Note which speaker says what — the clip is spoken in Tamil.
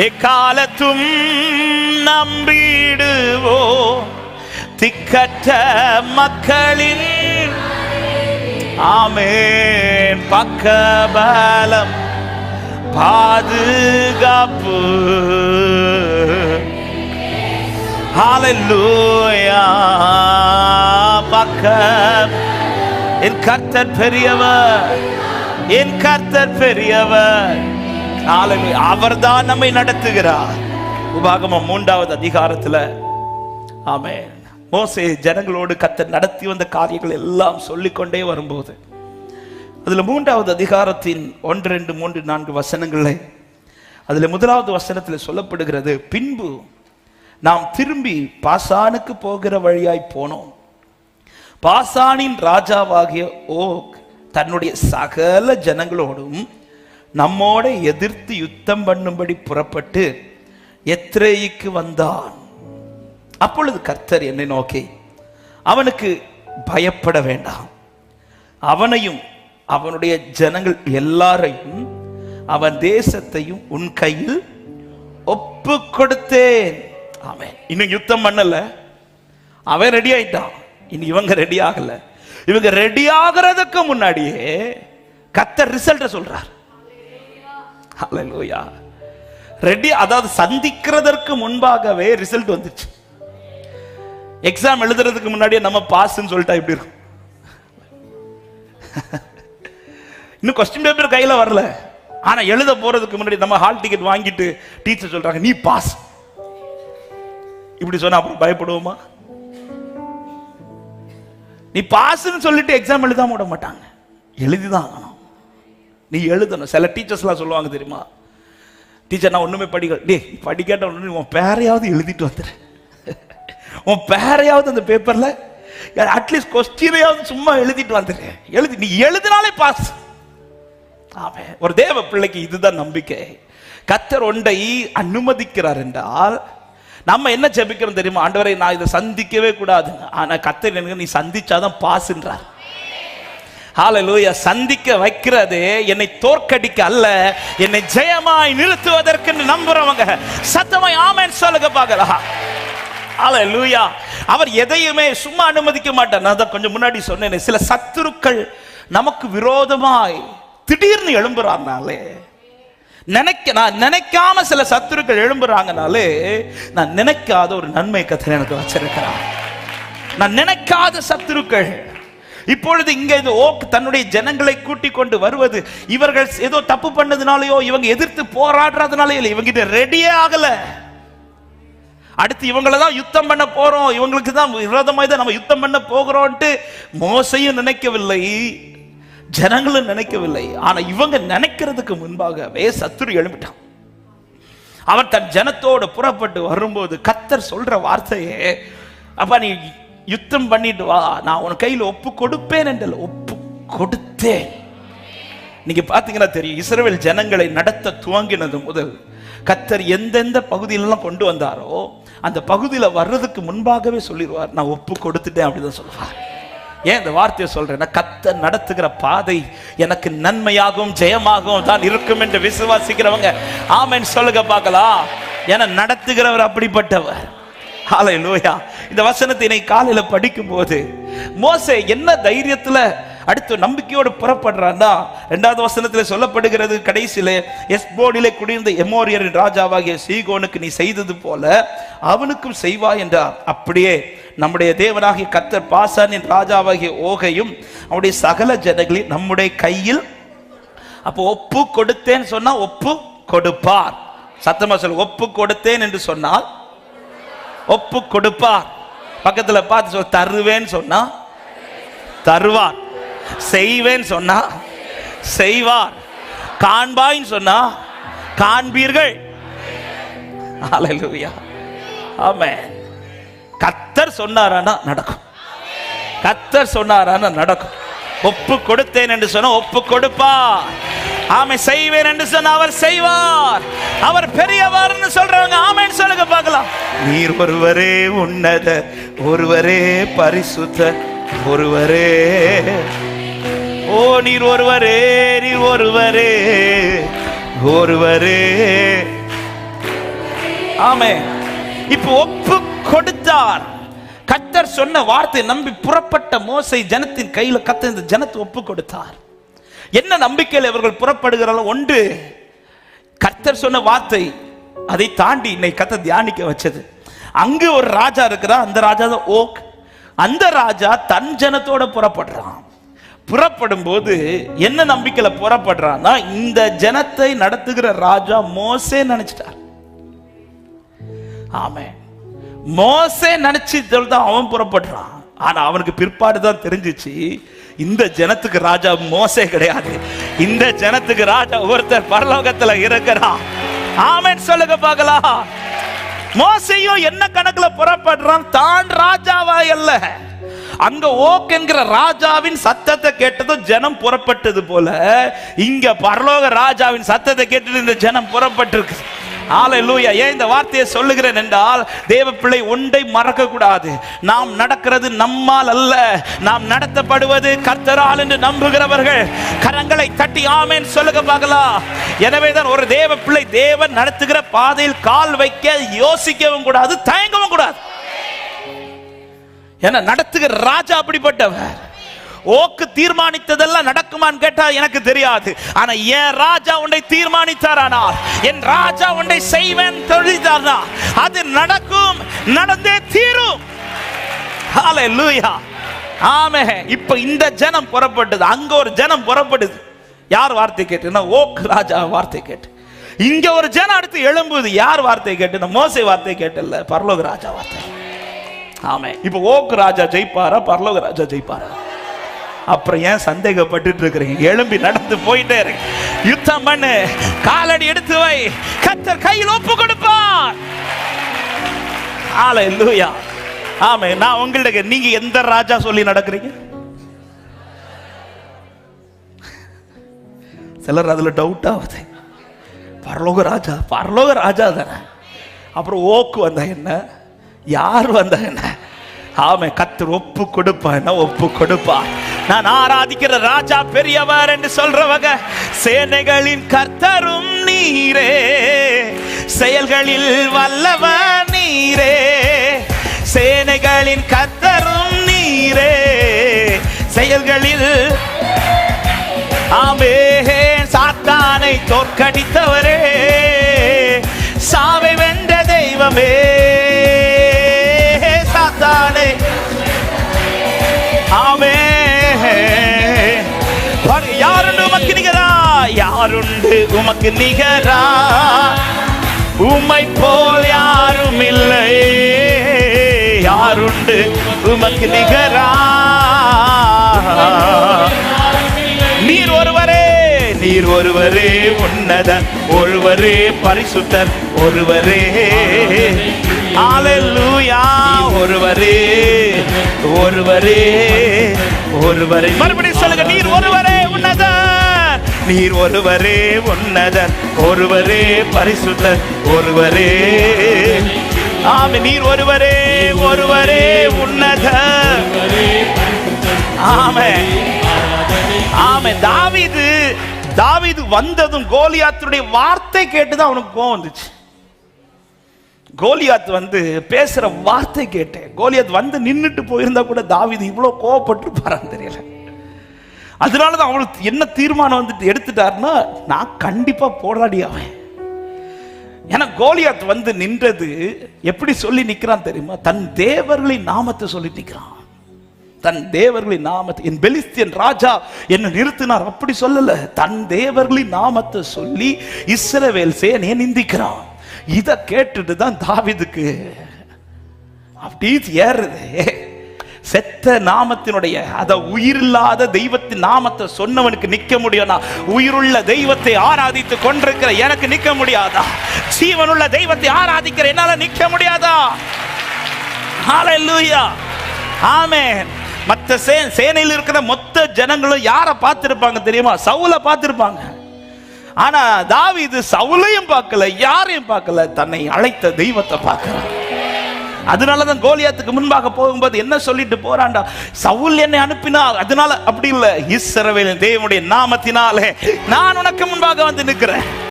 Speaker 1: எக்காலத்தும் நம்பிடுவோ? திக்கற்ற மக்களின் ஆமேன். பக்கபலம் பாதுகாப்பு. ஹalleluya. பக்கம் என் கர்த்தர் பெரியவர். என் கர்த்தர் பெரியவர். ஹalleluya அவர்தான் நம்மை நடத்துகிறார். உபாகமம் மூன்றாவது அதிகாரத்துல ஆமே மோசே ஜனங்களோடு கத்த நடத்தி வந்த காரியங்கள் எல்லாம் சொல்லிக்கொண்டே வரும்போது அதுல மூன்றாவது அதிகாரத்தின் ஒன்று ரெண்டு மூன்று நான்கு வசனங்களை அதுல முதலாவது வசனத்தில் சொல்லப்படுகிறது பின்பு நாம் திரும்பி பாசானுக்கு போகிற வழியாய் போனோம். பாசானின் ராஜாவாகிய ஓக் தன்னுடைய சகல ஜனங்களோடும் நம்மோட எதிர்த்து யுத்தம் பண்ணும்படி புறப்பட்டு எத்ரேயிக்கு வந்தான். அப்பொழுது கர்த்தர் என்னை நோக்கி அவனுக்கு பயப்பட வேண்டாம். அவனையும் அவனுடைய ஜனங்கள் எல்லாரையும் அவன் தேசத்தையும் உன் கையில் ஒப்பு கொடுத்தேன் ஆமென். இன்னும் யுத்தம் பண்ணல. அவன் ரெடி ஆயிட்டான். இனி இவங்க ரெடி ஆகல. இவங்க ரெடி ஆகிறதுக்கு முன்னாடியே கத்தர் ரிசல்ட்டை சொல்றார். அலலூயா ரெடி அதாவது சந்திக்கிறதற்கு முன்பாகவே ரிசல்ட் வந்துச்சு. எக்ஸாம் எழுதுறதுக்கு முன்னாடியே நம்ம பாஸ்ன்னு சொல்லிட்டா எப்படி இருக்கும்? இன்னும் கொஸ்டின் பேப்பர் கையில வரல. ஆனா எழுத போறதுக்கு முன்னாடி நம்ம ஹால் டிக்கெட் வாங்கிட்டு டீச்சர் சொல்றாங்க நீ பாஸ் இப்படி சொன்னா அப்புறம் பயப்படுவோமா? நீ பாஸ்ன்னு சொல்லிட்டு எக்ஸாம் எழுதாம விட மாட்டாங்க. எழுதிதான் ஆகணும். நீ எழுதணும். சில டீச்சர்ஸ்லாம் சொல்லுவாங்க தெரியுமா? டீச்சர் நான் ஒன்றுமே படிக்க டே படிக்காட்ட ஒன்று உன் பேரையாவது எழுதிட்டு வந்துடு உன் பேரையாவது அந்த பேப்பரில் அட்லீஸ்ட் கொஸ்டினையாவது சும்மா எழுதிட்டு வந்துடு எழுதி நீ எழுதினாலே பாஸ் ஆமே. ஒரு தேவ பிள்ளைக்கு இதுதான் நம்பிக்கை. கத்தர் ஒன்றை அனுமதிக்கிறார் என்றால் நம்ம என்ன ஜெபிக்கிறோம் தெரியுமா? ஆண்டவரை நான் இதை சந்திக்கவே கூடாது ஆனால் கத்தர் எனக்கு நீ சந்திச்சாதான் பாஸ்ன்றார் ஹாலலூயா சந்திக்க வைக்கிறது. என்னை தோற்கடிக்க அல்ல. என்னை ஜெயமாய் நிறுத்துவதற்கு நம்புறவங்க. சத்தமாய் ஆமென் சொல்லுங்க பார்க்கலாம். ஹாலலூயா அவர் எதையுமே சும்மா அனுமதிக்க மாட்டார். நான் தான் கொஞ்சம் முன்னாடி சொன்னேன். சில சத்துருக்கள் நமக்கு விரோதமாய் திடீர்னு எழும்புறாங்கனாலே நினைக்க நான் நினைக்காம சில சத்துருக்கள் எழும்புறாங்கனாலே நான் நினைக்காத ஒரு நன்மை கத்தனை எனக்கு வச்சிருக்கிறான் நான் நினைக்காத சத்துருக்கள். இப்பொழுது இங்கே இது ஓக் தன்னுடைய ஜனங்களை கூட்டிக் கொண்டு வருவது. இவர்கள் ஏதோ தப்பு பண்ணதுனாலயோ இவங்க எதிர்த்து போராடுறதுனாலயோ இல்லை இவங்கிட்ட ரெடியே ஆகல. அடுத்து இவங்கள தான் யுத்தம் பண்ண போறோம். இவங்களுக்கு தான் விரோதமாய் தான் நம்ம யுத்தம் பண்ண போகிறோம்ட்டு மோசையும் நினைக்கவில்லை ஜனங்களும் நினைக்கவில்லை. ஆனா இவங்க நினைக்கிறதுக்கு முன்பாகவே சத்துரு எழுப்பிட்டான் அவன் தன் ஜனத்தோடு புறப்பட்டு வரும்போது கத்தர் சொல்ற வார்த்தையே அப்பா நீ யுத்தம் பண்ணிட்டு வா நான் உன் கையில் ஒப்பு கொடுப்பேன் என்றல ஒப்பு கொடுத்தேன். நீங்க பாத்தீங்கன்னா தெரியும் இஸ்ரேல் ஜனங்களை நடத்த துவங்கினது முதல் கத்தர் எந்தெந்த பகுதியிலலாம் கொண்டு வந்தாரோ அந்த பகுதியில் வர்றதுக்கு முன்பாகவே சொல்லிடுவார் நான் ஒப்பு கொடுத்துட்டேன் அப்படிதான் சொல்லுவார். ஏன் இந்த வார்த்தையை சொல்றேன்னா கத்தர் நடத்துகிற பாதை எனக்கு நன்மையாகவும் ஜெயமாகவும் தான் இருக்கும் என்று விசுவாசிக்கிறவங்க ஆமென் சொல்லுங்க பார்க்கலாம். ஏன்னா நடத்துகிறவர் அப்படிப்பட்டவர். ஹalleluya. இந்த வசனத்தை காலையில படிக்கும் போது மோசை என்ன தைரியத்துல அடுத்து நம்பிக்கையோடு புறப்படுறான்னா ரெண்டாவது வசனத்தில் சொல்லப்படுகிறது கடைசியில எஸ்போனிலே குடியிருந்த எமோரியரின் ராஜாவாகிய சீகோனுக்கு நீ செய்தது போல அவனுக்கும் செய்வாய் என்றார். அப்படியே நம்முடைய தேவனாகிய கத்தர் பாசானின் ராஜாவாகிய ஓகையும் அவனுடைய சகல ஜனங்களையும் நம்முடைய கையில் அப்போ ஒப்பு கொடுத்தேன் சொன்னா ஒப்பு கொடுப்பார். சத்தமா சொல்ல ஒப்பு கொடுத்தேன் என்று சொன்னால் ஒப்பு கொடுப்பார் பக்கத்துல பார்த்து சொல் தருவேன் சொன்னா தருவார். செய்வேன் சொன்னா செய்வார். காண்பாய்ன்னு சொன்னா காண்பீர்கள். ஹalleluya ஆமே கத்தர் சொன்னாரானா நடக்கும். கத்தர் சொன்னாரானா நடக்கும். ஒப்பு கொடுத்தேன் என்று சொன்னா ஒப்பு கொடுப்பா ஆமை செய்வேன் என்று சொன்ன அவர் செய்வார். அவர் பெரியவர்னு சொல்றவங்க ஆமைன்னு சொல்லுங்க பார்க்கலாம். நீர் ஒருவரே உன்னத ஒருவரே பரிசுத்த ஒருவரே. ஓ நீர் ஒருவரே நீர் ஒருவரே ஒருவரே. ஆமே. இப்போ ஒப்பு கொடுத்தார். கத்தர் சொன்ன வார்த்தை நம்பி புறப்பட்ட மோசை ஜனத்தின் கையில கத்த இந்த ஜனத்தை ஒப்பு கொடுத்தார். என்ன நம்பிக்கையில் இவர்கள் புறப்படுகிறார்கள் ஒன்று கர்த்தர் சொன்ன வார்த்தை அதை தாண்டி இன்னை கத்த தியானிக்க வச்சது. அங்கு ஒரு ராஜா இருக்கிறார் அந்த ராஜா தான் ஓக். அந்த ராஜா தன் ஜனத்தோட புறப்படுறான். புறப்படும் போது என்ன நம்பிக்கையில புறப்படுறான்னா இந்த ஜனத்தை நடத்துகிற ராஜா மோசே நினைச்சிட்டார். ஆமே மோசே நினைச்சு தான் அவன் புறப்படுறான். ஆனா அவனுக்கு பிற்பாடு தான் தெரிஞ்சிச்சு இந்த ஜனத்துக்கு ராஜா மோசே கிடையாது. இந்த ஜனத்துக்கு ராஜா ஒருத்தர் பரலோகத்துல இருக்கிறான். ஆமேன் சொல்லுங்க பார்க்கலாம். மோசையும் என்ன கணக்குல புறப்படுறான்? தான் ராஜாவா அல்ல. அங்க ஓக் என்கிற ராஜாவின் சத்தத்தை கேட்டதும் ஜனம் புறப்பட்டது போல இங்க பரலோக ராஜாவின் சத்தத்தை கேட்டது இந்த ஜனம் புறப்பட்டிருக்கு. ஹalleluya. ஏன் இந்த வார்த்தையை சொல்லுகிறேன் என்றால் தேவ பிள்ளை ஒன்றை மறக்க கூடாது நாம் நடக்கிறது நம்மால் அல்ல. நாம் நடத்தப்படுவது கர்த்தரால் என்று நம்புகிறவர்கள். கரங்களை தட்டி ஆமேன் சொல்லுங்க பார்க்கலாம். எனவே தான் ஒரு தேவ பிள்ளை தேவன் நடத்துகிற பாதையில் கால் வைக்க யோசிக்கவும் கூடாது தயங்கவும் கூடாது. ஏன்னா நடத்துகிற ராஜா அப்படிப்பட்டவர். ஓக்கு தீர்மானித்ததெல்லாம் நடக்குமான்னு கேட்டா எனக்கு தெரியாது. ஆனா என் ராஜா உன்னை தீர்மானித்தாரானால் என் ராஜா உன்னை செய்வேன் தொழித்தாரா அது நடக்கும் நடந்தே தீரும். ஹalleluya. ஆமே இப்ப இந்த ஜனம் புறப்பட்டது. அங்க ஒரு ஜனம் புறப்படுது. யார் வார்த்தை கேட்டுன்னா ஓக் ராஜா வார்த்தை கேட்டு. இங்க ஒரு ஜனம் அடுத்து எழும்புது. யார் வார்த்தை கேட்டு மோசை வார்த்தை கேட்டல பரலோக ராஜா வார்த்தை. ஆமே இப்ப ஓக் ராஜா ஜெயிப்பாரா? பரலோக ராஜா ஜெயிப்பாரா? அப்புறம் ஏன் சந்தேகப்பட்டுட்டு இருக்கிறீங்க? எழும்பி நடந்து போயிட்டே இருக்கு. யுத்தம் பண்ணு. காலடி எடுத்து வை. கத்தர் கையில் ஒப்பு கொடுப்பார். ஆலை லூயா ஆமே நான் உங்கள்ட்ட நீங்க எந்த ராஜா சொல்லி நடக்கிறீங்க? சிலர் அதுல டவுட் ஆகுது. பரலோக ராஜா பரலோக ராஜா தானே. அப்புறம் ஓக்கு வந்தா என்ன? யார் வந்தா என்ன? ஆமே கத்தர் ஒப்பு கொடுப்பா என்ன? ஒப்பு கொடுப்பா நான் ஆராதிக்கிற ராஜா பெரியவர் என்று சொல்றவங்க சேனைகளின் கர்த்தரும் நீரே செயல்களில் வல்லவர் நீரே சேனைகளின் கர்த்தரும் நீரே செயல்களில் ஆமே சாத்தானை தோற்கடித்தவரே சாவை வென்ற தெய்வமே. உமக்கு நிகரா யாருண்டு உமக்கு நிகரா உமை போல் யாரும் இல்லை யாருண்டு உமக்கு நிகரா நீர் ஒருவரே நீர் ஒருவரே உன்னதன் ஒருவரே பரிசுத்தர் ஒருவரே. ஆலூயா ஒருவரே ஒருவரே ஒருவரே. மறுபடியும் சொல்லுங்க நீர் ஒருவரே நீர் ஒருவரே உன்னதர் ஒருவரே பரிசுத்தர் ஒருவரே. ஆமே நீர் ஒருவரே ஒருவரே உன்னதர். ஆமே ஆமே. தாவிது தாவிது வந்ததும் கோலியாத்துடைய வார்த்தை கேட்டுதான் அவனுக்கு கோவம் வந்துச்சு. கோலியாத் வந்து பேசுற வார்த்தை கேட்டேன். கோலியாத் வந்து நின்னுட்டு போயிருந்தா கூட தாவீது இவ்வளவு கோவப்பட்டிருப்பாரான்னு தெரியல. அதனாலதான் அவளுக்கு என்ன தீர்மானம் வந்துட்டு எடுத்துட்டாருன்னா நான் கண்டிப்பா போராடி அவன் ஏன்னா கோலியாத் வந்து நின்றது எப்படி சொல்லி நிக்கிறான் தெரியுமா? தன் தேவர்களின் நாமத்தை சொல்லி நிக்கிறான். தன் தேவர்களின் நாமத்தை என் பெலிஸ்தியன் ராஜா என்ன நிறுத்தினார். அப்படி சொல்லல. தன் தேவர்களின் நாமத்தை சொல்லி இஸ்ரவேல் சேனையை நிந்திக்கிறான். இத கேட்டுட்டு தான் தாவிதுக்கு அப்படி ஏறுது செத்த நாமத்தினுடைய அத உயிரில்லாத தெய்வத்தின் நாமத்தை சொன்னவனுக்கு நிக்க முடியும்னா உயிருள்ள தெய்வத்தை ஆராதித்து கொண்டிருக்கிற எனக்கு நிக்க முடியாதா? ஜீவனுள்ள தெய்வத்தை ஆராதிக்கிற என்னால நிக்க முடியாதா? ஹalleluya ஆமென் மத்த சே சேனையில் இருக்கிற மொத்த ஜனங்களும் யாரை பார்த்துருப்பாங்க தெரியுமா? சவுலை பார்த்திருப்பாங்க. ஆனா தாவீது சவுலையும் பார்க்கல யாரையும் பார்க்கல தன்னை அழைத்த தெய்வத்தை பார்க்கிறான் அதனாலதான் கோலியாத்துக்கு முன்பாக போகும்போது என்ன சொல்லிட்டு போறான்டா? சவுல் என்னை அனுப்பினா அதனால அப்படி இல்லை. இஸ்ரவேலின் தேவனுடைய நாமத்தினாலே நான் உனக்கு முன்பாக வந்து நிற்கிறேன்.